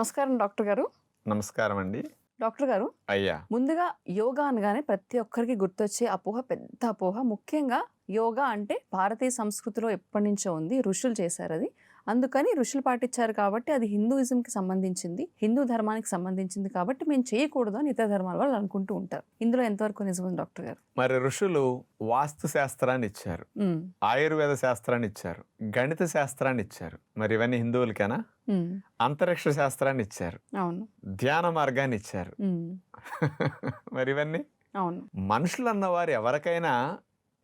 నమస్కారం డాక్టర్ గారు. నమస్కారం అండి. డాక్టర్ గారు అయ్యా. ముందుగా యోగా అనగానే ప్రతి ఒక్కరికి గుర్తొచ్చే అపోహ పెద్ద అపోహ. ముఖ్యంగా యోగా అంటే భారతీయ సంస్కృతిలో ఎప్పటి నుంచో ఉంది ఋషులు చేశారు అది అందుకని ఋషులు పాటించారు కాబట్టి అది హిందూయిజంకి సంబంధించింది హిందూ ధర్మానికి సంబంధించింది కాబట్టి మేము చేయకూడదు అని ఇతర ధర్మాల వాళ్ళు అనుకుంటూ ఉంటారు. ఇందులో ఎంతవరకు నిజం డాక్టర్ గారు? మరి ఋషులు వాస్తు శాస్త్రాన్ని ఇచ్చారు ఆయుర్వేద శాస్త్రాన్ని ఇచ్చారు గణిత శాస్త్రాన్ని ఇచ్చారు. మరి ఇవన్నీ హిందువులకేనా? అంతరిక్ష శాస్త్రాన్ని ఇచ్చారు అవును. ధ్యాన మార్గాన్ని ఇచ్చారు. మరి ఇవన్నీ? అవును. మనుషులు అన్నవారు ఎవరికైనా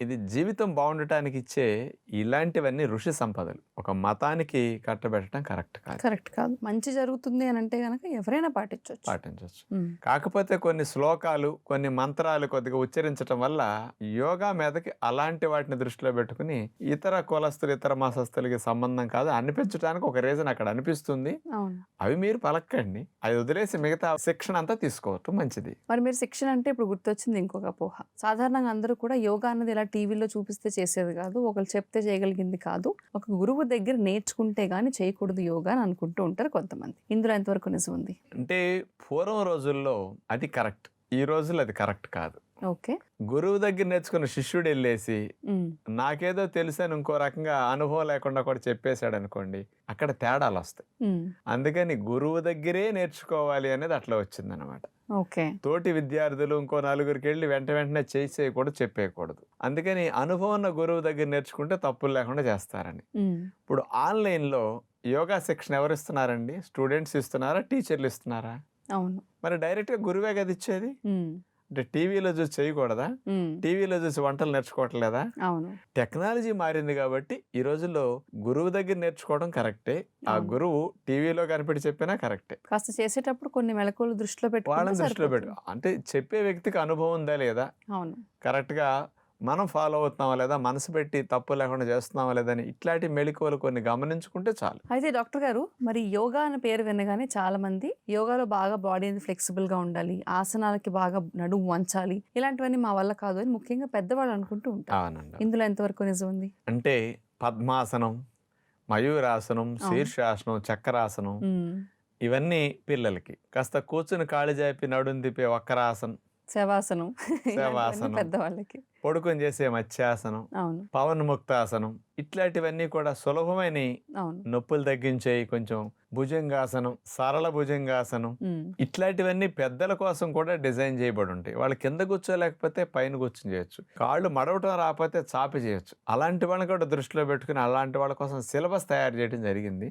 ఇది జీవితం బాగుండటానికి ఇచ్చే ఇలాంటివన్నీ ఋషి సంపదలు. ఒక మతానికి కట్టబెట్టడం కరెక్ట్ కాదు. కరెక్ట్ కాదు. మంచి జరుగుతుంది అని అంటే గనక ఎవరైనా పాటించవచ్చు పాటించవచ్చు కాకపోతే కొన్ని శ్లోకాలు కొన్ని మంత్రాలు కొద్దిగా ఉచ్చరించటం వల్ల యోగా మీదకి అలాంటి వాటిని దృష్టిలో పెట్టుకుని ఇతర కులస్తులు ఇతర మతస్థులకి సంబంధం కాదు. అనిపించడానికి ఒక రీజన్ అక్కడ అనిపిస్తుంది. అవి మీరు పలక్కండి. అది వదిలేసి మిగతా శిక్షణ అంతా తీసుకోవటం మంచిది. మరి మీరు శిక్షణ అంటే ఇప్పుడు గుర్తొచ్చింది ఇంకొక అపోహ. సాధారణంగా అందరూ కూడా యోగా అన్నది ఇలా టీవీలో చూపిస్తే చేసేది కాదు ఒకరు చెప్తే చేయగలిగింది కాదు. ఒక గురువు దగ్గర నేర్చుకుంటే గానీ చేయకూడదు యోగా అని అనుకుంటూ ఉంటారు కొంతమంది. ఇందులో ఎంతవరకు నిజం ఉంది? అంటే పూర్వం రోజుల్లో అది కరెక్ట్. ఈ రోజుల్లో అది కరెక్ట్ కాదు. ఓకే. గురువు దగ్గర నేర్చుకున్న శిష్యుడు వెళ్ళేసి నాకేదో తెలుసని ఇంకో రకంగా అనుభవం లేకుండా కూడా చెప్పేశాడు అనుకోండి అక్కడ తేడాలు వస్తాయి. అందుకని గురువు దగ్గరే నేర్చుకోవాలి అనేది అట్లా వచ్చిందనమాట. ఓకే. తోటి విద్యార్థులు ఇంకో నలుగురికి వెళ్ళి వెంట వెంటనే చేసేయకూడదు చెప్పేయకూడదు. అందుకని అనుభవం ఉన్న గురువు దగ్గర నేర్చుకుంటే తప్పులు లేకుండా చేస్తారని. ఇప్పుడు ఆన్లైన్లో యోగా శిక్షణ ఎవరు ఇస్తున్నారండి? స్టూడెంట్స్ ఇస్తున్నారా? టీచర్లు ఇస్తున్నారా? అవును. మరి డైరెక్ట్గా గురువే కదా ఇచ్చేది? అంటే టీవీలో చూసి చేయకూడదా? టీవీలో చూసి వంటలు నేర్చుకోవట్లేదా? అవును. టెక్నాలజీ మారింది కాబట్టి ఈ రోజుల్లో గురువు దగ్గర నేర్చుకోవడం కరెక్టే. ఆ. గురువు టీవీలో కనిపెట్టి చెప్పినా కరెక్టే. కాస్త చేసేటప్పుడు కొన్ని మెలకువలు దృష్టిలో వాళ్ళని పెట్టుకుంటే దృష్టిలో పెట్టు. అంటే చెప్పే వ్యక్తికి అనుభవం ఉందా లేదా? అవును. కరెక్ట్గా మనం ఫాలో అవుతున్నామా లేదా మనసు పెట్టి తప్పు లేకుండా చేస్తున్నామా లేదా అని ఇట్లాంటి మెళకువలు కొన్ని గమనించుకుంటే చాలు. అయితే డాక్టర్ గారు మరి యోగా అనే పేరు వినగానే చాలా మంది యోగాలో బాగా బాడీ ఫ్లెక్సిబుల్గా ఉండాలి ఆసనాలకి బాగా నడుము వంచాలి ఇలాంటివన్నీ మా వల్ల కాదు అని ముఖ్యంగా పెద్దవాళ్ళు అనుకుంటూ ఉంటారు. ఇందులో ఎంతవరకు నిజం ఉంది? అంటే పద్మాసనం మయూరాసనం శీర్షాసనం చక్రాసనం ఇవన్నీ పిల్లలకి. కాస్త కూర్చుని కాళ్ళు జాపి నడుం తిప్పే వక్రాసనం. శవాసనం. శవాసనం. పెద్దవాళ్ళకి. పడుకొని చేసే మత్స్యాసనం పవన్ ముక్తాసనం ఇట్లాంటివన్నీ కూడా సులభమైన నొప్పులు తగ్గించేయి కొంచెం భుజంగాసనం సరళ భుజంగాసనం ఇట్లాంటివన్నీ పెద్దల కోసం కూడా డిజైన్ చేయబడి ఉంటాయి. వాళ్ళు కింద కూర్చోలేకపోతే పైన కూర్చొని చేయొచ్చు. కాళ్ళు మడవటం రాకపోతే చాపి చేయొచ్చు. అలాంటి వాళ్ళని కూడా దృష్టిలో పెట్టుకుని అలాంటి వాళ్ళ కోసం సిలబస్ తయారు చేయడం జరిగింది.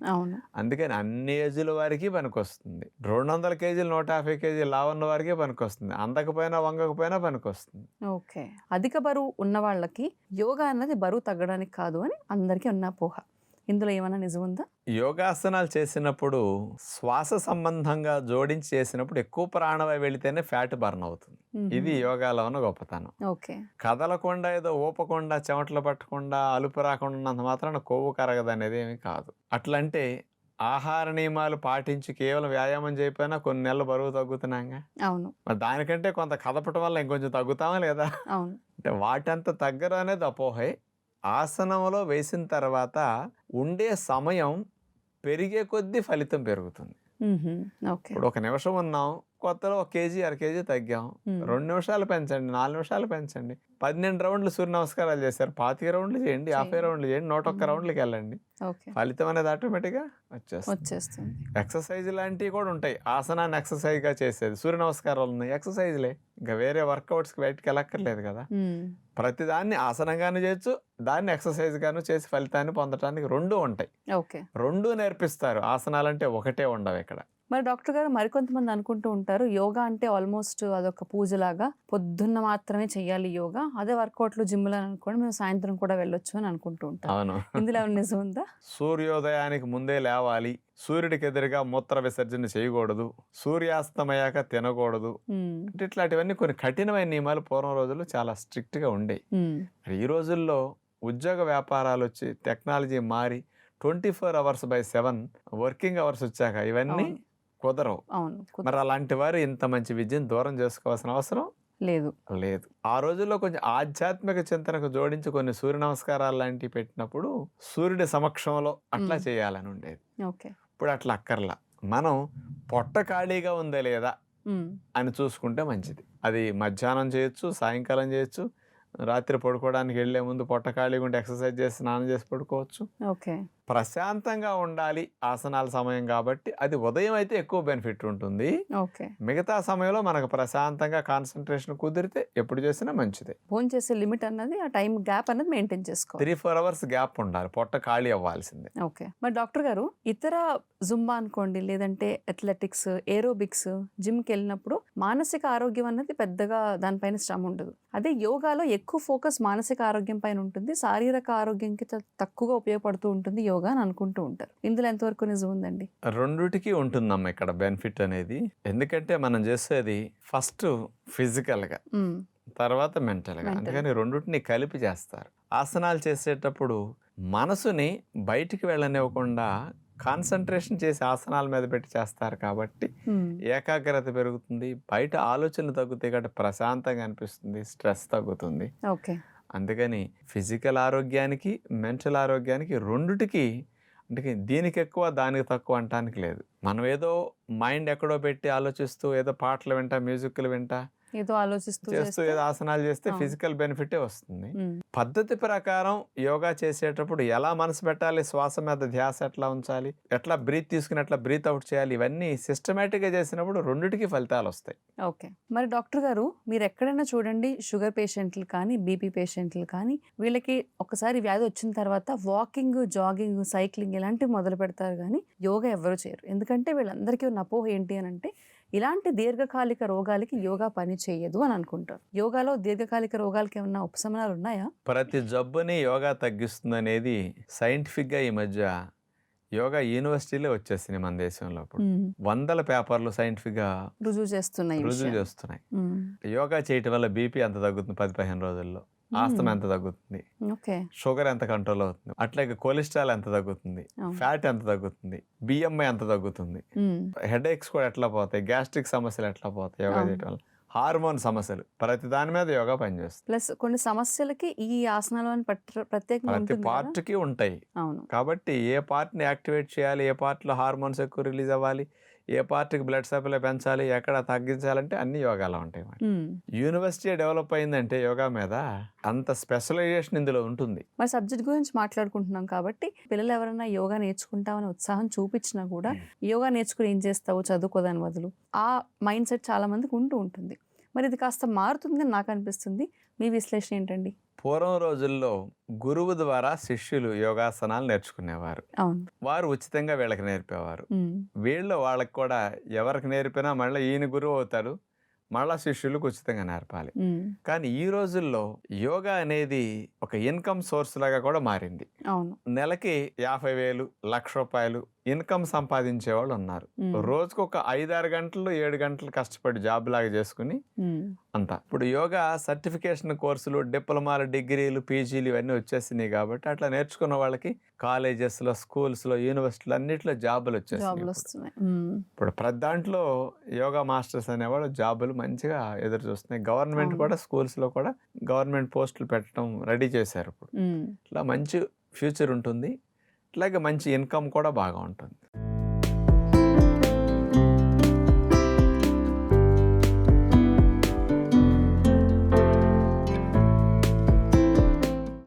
అందుకని అన్ని ఏజుల వారికి పనికొస్తుంది. రెండు వందల కేజీలు నూట యాభై కేజీలు లావన్న వారికి పనికొస్తుంది. అందకపోయినా వంగకపోయినా పనికొస్తుంది. ఓకే. అధిక బరువు ఉన్న వాళ్ళకి యోగా అన్నది బరువు తగ్గడానికి కాదు అని అందరికీ ఉన్న పోహ ఇందులో ఏమైనా నిజం ఉందా? యోగాసనాలు చేసినప్పుడు శ్వాస సంబంధంగా జోడించి చేసినప్పుడు ఎక్కువ ప్రాణవాయు వెళితేనే ఫ్యాట్ బర్న్ అవుతుంది. ఇది యోగాలో ఉన్న గొప్పతనం. ఓకే. కదలకుండా ఏదో ఊపకుండా చెమటలు పట్టకుండా అలుపు రాకుండా ఉన్నంత మాత్రాన కొవ్వు కరగదు అనేది ఏమి కాదు. అట్లంటే ఆహార నియమాలు పాటించి కేవలం వ్యాయామం చేయకపోయినా కొన్ని నెలలు బరువు తగ్గుతున్నాగా అవును. మరి దానికంటే కొంత కదపటం వల్ల ఇంకొంచెం తగ్గుతామా లేదా? అవును. అంటే వాటంత తగ్గరు అనేది అపోహే. ఆసనంలో వేసిన తర్వాత ఉండే సమయం పెరిగే కొద్దీ ఫలితం పెరుగుతుంది. ఇప్పుడు ఒక నిమిషం ఉన్నాం కొత్తలో ఒక కేజీ అర కేజీ తగ్గాం. రెండు నిమిషాలు పెంచండి నాలుగు నిమిషాలు పెంచండి. పన్నెండు రౌండ్లు సూర్య నమస్కారాలు చేశారు. పాతిక రౌండ్లు చేయండి యాభై. రౌండ్లు చేయండి నూట ఒక్క. రౌండ్లకి వెళ్ళండి. ఫలితం అనేది ఆటోమేటిక్గా వచ్చేస్తుంది. వచ్చేస్తుంది. ఎక్సర్సైజ్ లాంటివి కూడా ఉంటాయి. ఆసనాన్ని exercise గా చేసేది. సూర్య నమస్కారాలు ఉన్నాయి. ఎక్సర్సైజ్లే. ఇంకా వేరే వర్కౌట్స్కి బయటకు వెళ్ళక్కర్లేదు కదా. ప్రతిదాన్ని ఆసనంగాను చేయొచ్చు దాన్ని ఎక్సర్సైజ్ గాను చేసి ఫలితాన్ని పొందటానికి రెండు ఉంటాయి. ఓకే. రెండు నేర్పిస్తారు. ఆసనాలంటే ఒకటే ఉండవు ఇక్కడ. మరి డాక్టర్ గారు మరికొంతమంది అనుకుంటూ ఉంటారు యోగా అంటే ఆల్మోస్ట్ అదొక పూజలాగా పొద్దున్న మాత్రమే చెయ్యాలి యోగా అదే వర్కౌట్లు జిమ్లు అని అనుకోండి మేము సాయంత్రం కూడా వెళ్ళొచ్చు అని అనుకుంటూ ఉంటాం అవును. ఇందులో నిజం ఉందా? సూర్యోదయానికి ముందే లేవాలి సూర్యుడికి ఎదురుగా మూత్ర విసర్జన చేయకూడదు సూర్యాస్తమయాక తినకూడదు. అంటే ఇట్లాంటివన్నీ కొన్ని కఠినమైన నియమాలు పూర్వం రోజుల్లో చాలా strict గా ఉండేవి ఈ రోజుల్లో ఉద్యోగ వ్యాపారాలు వచ్చి టెక్నాలజీ మారి twenty four hours by seven working hours వచ్చాక ఇవన్నీ. కుదరవు. మరి అలాంటి వారు ఇంత మంచి విద్యను దూరం చేసుకోవాల్సిన అవసరం లేదు. లేదు. ఆ రోజుల్లో కొంచెం ఆధ్యాత్మిక చింతనకు జోడించి కొన్ని సూర్య నమస్కారాలు లాంటివి పెట్టినప్పుడు సూర్యుడి సమక్షంలో అట్లా. చేయాలని ఉండేది. ఇప్పుడు అట్లా అక్కర్లా. మనం పొట్ట ఖాళీగా ఉందా లేదా అని చూసుకుంటే మంచిది. అది మధ్యాహ్నం చేయొచ్చు సాయంకాలం చేయొచ్చు రాత్రి పడుకోవడానికి వెళ్ళే ముందు పొట్ట ఖాళీగా ఉంటే ఎక్సర్సైజ్ చేసి స్నానం చేసి పడుకోవచ్చు. ఓకే. ప్రశాంతంగా ఉండాలి ఆసనాల సమయం కాబట్టి అది ఉదయం అయితే ఎక్కువ బెనిఫిట్ ఉంటుంది. ఓకే. మిగతా సమయంలో మనకు ప్రశాంతంగా కాన్సన్ట్రేషన్ కుదిరితే ఎప్పుడు చేసినా మంచిదే. ఫోన్ చేసే లిమిట్ అన్నది ఆ టైం గ్యాప్ అన్నది మెయింటైన్ చేసుకోవాలి. త్రీ ఫోర్ అవర్స్ గ్యాప్ ఉండాలి. పొట్ట ఖాళీ అవ్వాల్సిందే. ఓకే. మరి డాక్టర్ గారు ఇతర జుంబా అనుకోండి లేదంటే అథ్లెటిక్స్ ఏరోబిక్స్ జిమ్కి వెళ్ళినప్పుడు మానసిక ఆరోగ్యం అన్నది పెద్దగా దానిపైన శ్రమ ఉండదు. అదే యోగాలో ఎక్కువ ఫోకస్ మానసిక ఆరోగ్యం పైన ఉంటుంది. శారీరక ఆరోగ్యంకి తక్కువగా ఉపయోగపడుతూ ఉంటుంది యోగా అని అనుకుంటూ ఉంటారు. ఇందులో ఎంతవరకు నిజం ఉందండి? రెండుటికి ఉంటుందమ్మా ఇక్కడ బెనిఫిట్ అనేది. ఎందుకంటే మనం చేసేది ఫస్ట్ ఫిజికల్గా తర్వాత మెంటల్గా. అందుకని రెండుటిని కలిపి చేస్తారు. ఆసనాలు చేసేటప్పుడు మనసుని బయటికి వెళ్ళనివ్వకుండా కాన్సన్ట్రేషన్ చేసి ఆసనాల మీద పెట్టి చేస్తారు కాబట్టి ఏకాగ్రత పెరుగుతుంది. బయట ఆలోచనలు తగ్గుతాయి కాబట్టి ప్రశాంతంగా అనిపిస్తుంది స్ట్రెస్ తగ్గుతుంది. ఓకే. అందుకని ఫిజికల్ ఆరోగ్యానికి మెంటల్ ఆరోగ్యానికి రెండుటికి అంటే దీనికి ఎక్కువ దానికి తక్కువ అంటానికి లేదు. మనం ఏదో మైండ్ ఎక్కడో పెట్టి ఆలోచిస్తూ ఏదో పాటలు వింటా మ్యూజిక్లు వింటా ఏదో ఆలోచిస్తూ చేస్తూ ఏదో ఆసనాలు చేస్తే. ఫిజికల్ బెనిఫిటే వస్తుంది. పద్ధతి ప్రకారం యోగా చేసేటప్పుడు ఎలా మనసు పెట్టాలి శ్వాస మీద ధ్యాస ఎట్లా ఉంచాలి ఎట్లా బ్రీత్ తీసుకుని ఎట్లా బ్రీత్ అవుట్ చేయాలి ఇవన్నీ సిస్టమేటిక్గా చేసినప్పుడు రెండిటికి ఫలితాలు వస్తాయి. ఓకే. మరి డాక్టర్ గారు మీరు ఎక్కడైనా చూడండి షుగర్ పేషెంట్లు కానీ బీపీ పేషెంట్లు కానీ వీళ్ళకి ఒకసారి వ్యాధి వచ్చిన తర్వాత వాకింగ్ జాగింగ్ సైక్లింగ్ ఇలాంటివి మొదలు పెడతారు కానీ యోగా ఎవరు చేయరు. ఎందుకంటే వీళ్ళందరికీ ఉన్న అపోహ ఏంటి అని అంటే ఇలాంటి దీర్ఘకాలిక రోగాలకి యోగా పని చేయదు అని అనుకుంటారు. యోగాలో దీర్ఘకాలిక రోగాలకి ఏమన్నా ఉపశమనాలు ఉన్నాయా? ప్రతి జబ్బుని యోగా తగ్గిస్తుంది అనేది సైంటిఫిక్గా ఈ మధ్య యోగా యూనివర్సిటీలే వచ్చేసింది మన దేశంలో ఇప్పుడు వందల పేపర్లు సైంటిఫిక్గా రుజువు చేస్తున్నాయి రుజువు. చేస్తున్నాయి. యోగా చేయటం వల్ల బీపీ ఎంత తగ్గుతుంది పది పదిహేను రోజుల్లో. ఆస్తమా ఎంత తగ్గుతుంది? షుగర్ ఎంత కంట్రోల్ అవుతుంది? అట్లాగే కొలెస్ట్రాల్ ఎంత తగ్గుతుంది. ఫ్యాట్ ఎంత తగ్గుతుంది? బిఎంఐ ఎంత తగ్గుతుంది? హెడ్ ఏక్స్ కూడా ఎట్లా పోతాయి? గ్యాస్ట్రిక్ సమస్యలు ఎట్లా పోతాయి? యోగా. చేయటం వల్ల? హార్మోన్ సమస్యలు. ప్రతి దాని మీద యోగా పనిచేస్తుంది. ప్లస్ కొన్ని సమస్యలకి ఈ ఆసనాలు ప్రత్యేకంగా ప్రతి? పార్ట్కి ఉంటాయి. అవును. కాబట్టి ఏ పార్ట్ని యాక్టివేట్ చేయాలి? ఏ పార్ట్లో హార్మోన్స్ ఎక్కువ రిలీజ్ అవ్వాలి? ఏ పార్ట్కి బ్లడ్ సప్లై పెంచాలి ఎక్కడ తగ్గించాలంటే అన్ని యోగాలో ఉంటాయి. యూనివర్సిటీ డెవలప్ అయిందంటే యోగా మీద అంత స్పెషలైజేషన్ ఇందులో ఉంటుంది. మరి సబ్జెక్ట్ గురించి మాట్లాడుకుంటున్నాం కాబట్టి పిల్లలు ఎవరైనా యోగా నేర్చుకుంటామని ఉత్సాహం చూపించినా కూడా యోగా నేర్చుకుని ఏం చేస్తావు చదువుకోదాని బదులు. ఆ మైండ్ సెట్ చాలా మందికి ఉంటూ ఉంటుంది. మరి ఇది కాస్త మారుతుందని నాకు అనిపిస్తుంది. మీ విశ్లేషణ ఏంటండి? పూర్వం రోజుల్లో గురువు ద్వారా శిష్యులు యోగాసనాలు నేర్చుకునేవారు. వారు ఉచితంగా వీళ్ళకి నేర్పేవారు. వీళ్ళు వాళ్ళకి కూడా ఎవరికి నేర్పినా మళ్ళీ ఈయన గురువు అవుతాడు. మళ్ళా శిష్యులకు ఉచితంగా నేర్పాలి. కానీ ఈ రోజుల్లో యోగా అనేది ఒక ఇన్కమ్ సోర్స్ లాగా కూడా మారింది. అవును. నెలకి యాభై వేలు లక్ష రూపాయలు ఇన్కమ్ సంపాదించే వాళ్ళు ఉన్నారు. రోజుకు ఒక ఐదారు గంటలు ఏడు గంటలు కష్టపడి జాబ్ లాగా చేసుకుని అంత. ఇప్పుడు యోగా సర్టిఫికేషన్ కోర్సులు డిప్లొమాలు డిగ్రీలు పీజీలు ఇవన్నీ వచ్చేసినాయి కాబట్టి అట్లా నేర్చుకున్న వాళ్ళకి కాలేజెస్లో స్కూల్స్లో యూనివర్సిటీలు అన్నిట్లో జాబులు వచ్చేసినాయి జాబ్లు ఇప్పుడు. ప్రతి దాంట్లో యోగా మాస్టర్స్ అనేవాళ్ళు జాబులు మంచిగా ఎదురు చూస్తున్నాయి. గవర్నమెంట్. కూడా స్కూల్స్లో కూడా గవర్నమెంట్ పోస్టులు పెట్టడం రెడీ చేశారు ఇప్పుడు. ఇట్లా మంచి ఫ్యూచర్ ఉంటుంది. అట్లాగే మంచి ఇన్కమ్ కూడా బాగా ఉంటుంది.